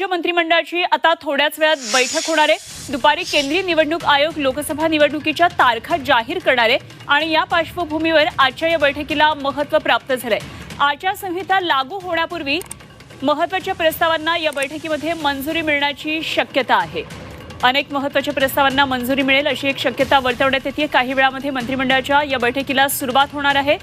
राज्य मंत्रिमंडळाची आता थोड्याच वेळात बैठक होणार आहे. दुपारी केंद्रीय निवडणूक आयोग लोकसभा निवडणुकीच्या तारखा जाहीर करणार आहे आणि या पार्श्वभूमीवर आजच्या या बैठकीला महत्त्व प्राप्त झालंय. आचारसंहिता लागू होण्यापूर्वी महत्त्वाच्या प्रस्तावांना या बैठकीमध्ये मंजुरी मिळण्याची शक्यता आहे. अनेक महत्त्वाच्या प्रस्तावांना मंजुरी मिळेल अशी एक शक्यता वर्तवण्यात येते. काही वेळामध्ये मंत्रिमंडळाच्या या बैठकीला सुरुवात होणार आहे.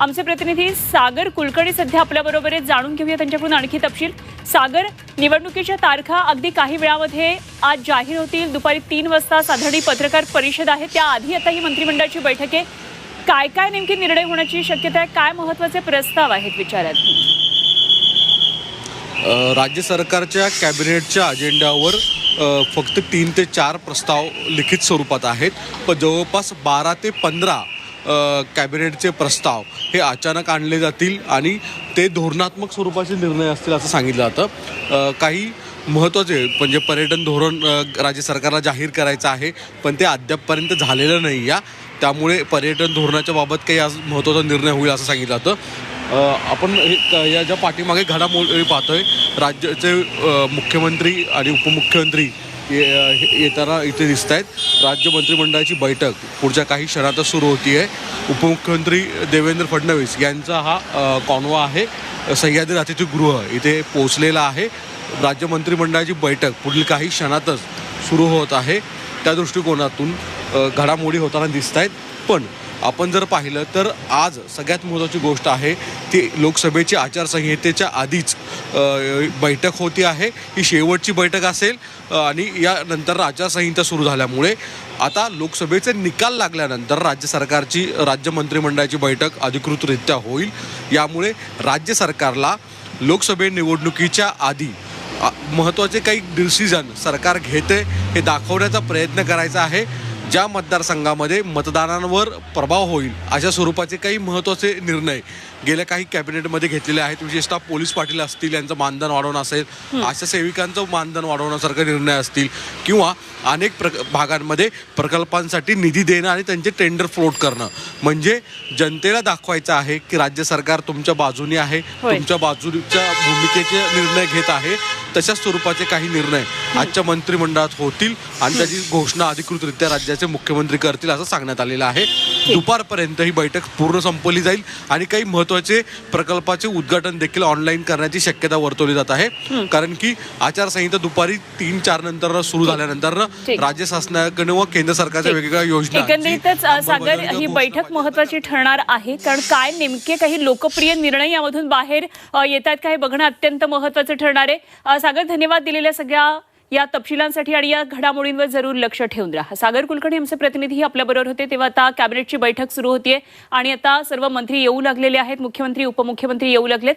आमचे प्रतिनिधी सागर कुलकर्णी सध्या आपल्याबरोबर आहेत. जाणून घेऊया त्यांच्याकडून आणखी तपशील. सागर निवडणुकीच्या तारखा अगदी काही वेळामध्ये आज जाहीर होतील. दुपारी तीन वाजता साधारण पत्रकार परिषद आहे. त्याआधी आता ही मंत्रिमंडळाची बैठक आहे. काय काय नेमके निर्णय होण्याची शक्यता आहे? काय महत्त्वाचे प्रस्ताव आहेत विचारात? राज्य सरकारच्या कॅबिनेटच्या अजेंड्यावर फक्त तीन ते चार प्रस्ताव लिखित स्वरूपात आहेत. पण जवळपास बारा ते पंधरा कॅबिनेटचे प्रस्ताव हे अचानक आणले जातील आणि ते धोरणात्मक स्वरूपाचे निर्णय असतील असं सांगितलं जातं. काही महत्त्वाचे म्हणजे पर्यटन धोरण राज्य सरकारला जाहीर करायचं आहे पण ते अद्यापपर्यंत झालेलं नाही या. त्यामुळे पर्यटन धोरणाच्या बाबत काही आज महत्त्वाचा निर्णय होईल असं सांगितलं जातं. आपण हे या ज्या पाठीमागे घडामोडी पाहतोय राज्याचे मुख्यमंत्री आणि उपमुख्यमंत्री येताना इथे दिसत आहेत राज्य मंत्रिमंडळाची बैठक पुढच्या काही क्षणातच सुरू होती आहे उपमुख्यमंत्री देवेंद्र फडणवीस यांचा हा कॉन्वा आहे. सह्याद्री अतिथीगृह इथे पोहोचलेला आहे. राज्य मंत्रिमंडळाची बैठक पुढील काही क्षणातच सुरू होत आहे. त्या दृष्टिकोनातून घडामोडी होताना दिसत आहेत पण आपण जर पाहिलं तर आज सगळ्यात महत्त्वाची गोष्ट आहे ती लोकसभेची आचारसंहितेच्या आधीच बैठक होती आहे. ही शेवटची बैठक असेल आणि यानंतर आचारसंहिता सुरू झाल्यामुळे आता लोकसभेचे निकाल लागल्यानंतर राज्य सरकारची राज्य मंत्रिमंडळाची बैठक अधिकृतरित्या होईल. यामुळे राज्य सरकारला लोकसभे निवडणुकीच्या आधी महत्त्वाचे काही डिसिजन सरकार घेते हे दाखवण्याचा प्रयत्न करायचा आहे. ज्या मतदारसंघामध्ये मतदानांवर प्रभाव होईल अशा स्वरूपाचे काही महत्त्वाचे निर्णय गेल्या काही कॅबिनेटमध्ये घेतलेले आहेत. विशेषतः पोलीस पाटील असतील यांचं मानधन वाढवणं असेल आशा सेविकांचं मानधन वाढवण्यासारखे निर्णय असतील किंवा अनेक प्र भागांमध्ये प्रकल्पांसाठी निधी देणं आणि त्यांचे टेंडर फ्लोट करणं. म्हणजे जनतेला दाखवायचं आहे की राज्य सरकार तुमच्या बाजूने आहे. तुमच्या बाजूच्या भूमिकेचे निर्णय घेत आहे तशाच स्वरूपाचे काही निर्णय आजच्या मंत्रिमंडळात होतील आणि त्याची घोषणा अधिकृतरित्या राज्याचे मुख्यमंत्री करतील असं सांगण्यात आलेलं आहे. दुपारपर्यंत ही बैठक पूर्ण संपवली जाईल आणि काही महत्त्वाचे प्रकल्पाचे उद्घाटन देखील ऑनलाईन करण्याची शक्यता वर्तवली जात आहे. कारण की आचारसंहिता दुपारी तीन चार नंतर सुरू झाल्यानंतर. राज्य शासनाकडे व केंद्र सरकारच्या. वेगवेगळ्या योजना एकंदरीतच सागर ही बैठक. महत्वाची ठरणार आहे. कारण काय नेमके काही लोकप्रिय निर्णय यामधून बाहेर अ, येत आहेत का हे बघणं अत्यंत महत्वाचं ठरणार आहे. सागर धन्यवाद दिलेल्या सगळ्या या तपशिलांसाठी आणि या घडामोडींवर जरूर लक्ष ठेवून राहा. सागर कुलकर्णी आमचे प्रतिनिधी आपल्याबरोबर होते. तेव्हा आता कॅबिनेटची बैठक सुरू होतीये आणि आता सर्व मंत्री येऊ लागलेले आहेत. मुख्यमंत्री उपमुख्यमंत्री येऊ लागलेत.